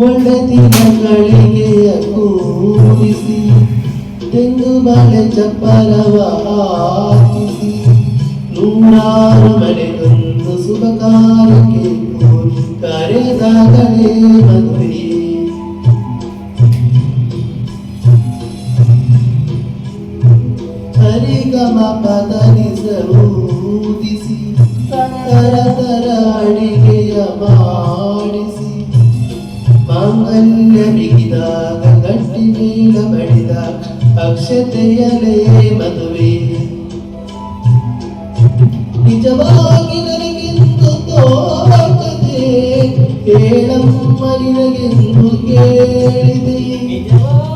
ಒಳ್ಳೆದಿನಗಳಿಗೆ ಕೂರಿಸಿ ತೆಂಗು ಬಾಳೆ ಚಪ್ಪರವ ಹಾಕಿಸಿ, ನೂರಾರು ಮನೆಗೊಂದು ಶುಭ ಕಾರ್ಯಕ್ಕೆ ಕರೆದಾಗಲೇ ಮದುವೆ ಹರಿಗಮ ಪದನಿಸೂದಿಸಿ ತರ ತರ ಅಡಿಗೆಯ ಮಾಡಿಸಿ ಮಾಂಗಲ್ಯ ಬಿಗಿದಾಗ ಗಟ್ಟಿ ಮೇಲ ಬಡಿದ ಅಕ್ಷತೆಯಲೇ ಮದುವೆ. ನಿಜವಾಗಿ ನನಗೆಂದು ತೋಚದೆ ಕೇಳಮ್ಮ ನಿನಗೆಂದು ಕೇಳಿದೆ.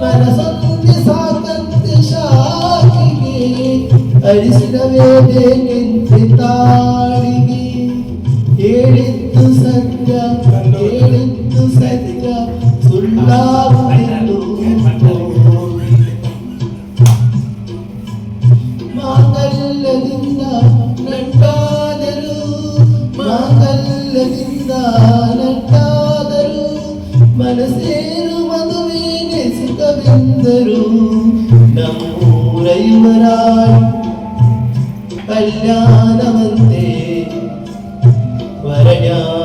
ಮನಸೊಂದೆ ಸಾಕಂತೆ ಶಾಖಿಗೆ ಅರಿಸಿನವೇ ಬೇಕೆಂತೆ ತಾಳಿಗೆ ಹೇಳಿದ್ದು ಮಾಂಗಲ್ಯದಿಂದ ನಂಟಾದರು ಮನಸೇರು ಮದುವೆಗೆ ಸುಖವೆಂದರು ನಮ್ಮೂರ ಯುವರಾಣಿ ಕಲ್ಯಾಣವಂತೆ ವರಣ್ಯಾರು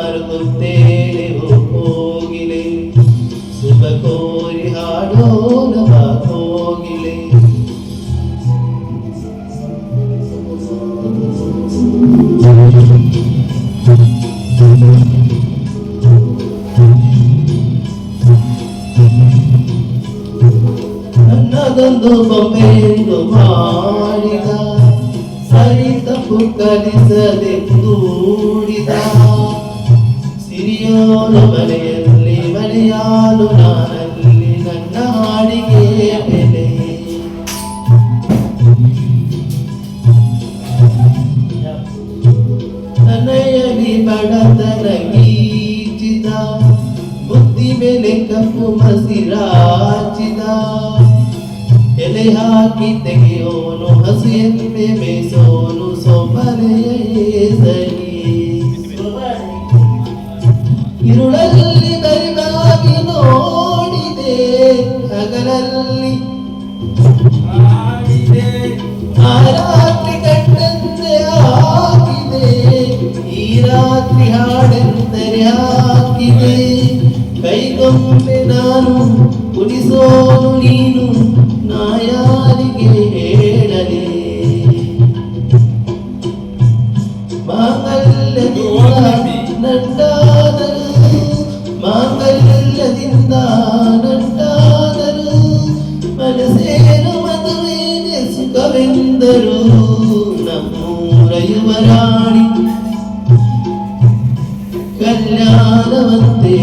ನನ್ನದೊಂದು ಬೊಮ್ಮೆಯನ್ನು ಮಾಡಿದ ಸರಿ ತಪ್ಪು ಕಲಿಸದೆ ದೂಡಿದ ಸಿರಿಯೋನು ಮನೆಯಲ್ಲಿ, ಮನೆಯಾಲು ನಾನಲ್ಲಿ ನನ್ನ ಹಾಡಿಗೆ ಬೆಲೆ. ನನ್ನಯಲಿ ಬಡತನ ಗೀಚಿದ ಬುದ್ಧಿ ಮೇಲೆ ಕಪ್ಪು ಮಸಿರಾಚಿದ. ಎಲೆ ಹಾಕಿ ತೆಗೆಯೋನು ಹಸು ಎತ್ತೆ ಮೇಸೋನು ಸೊಬರೆಯೇ ಸರಿ. ಇರುಳಲ್ಲಿ ಬರಿದಾಗಿ ನೋಡಿದೆ ಹಗಲಲ್ಲಿ ಆ ರಾತ್ರಿ ಈ ರಾತ್ರಿ ಕೈಗೊಂಬೆ ನಾನು ಉಳಿಸೋನು ನೀನು ಯಾರಿಗೆ ಹೇಳಲಿ ಮಾಂಗಲ್ಯದಿಂದ ನಂಟಾದರು ಮಾಂಗಲ್ಯದಿಂದ ನಂಟಾದರು ಮನಸ್ಸೇನು ಮದುವೆಗೆ ಸುಖವೆಂದರು ನಮ್ಮೂರ ಯುವರಾಣಿ ಕಲ್ಯಾಣವಂತೆ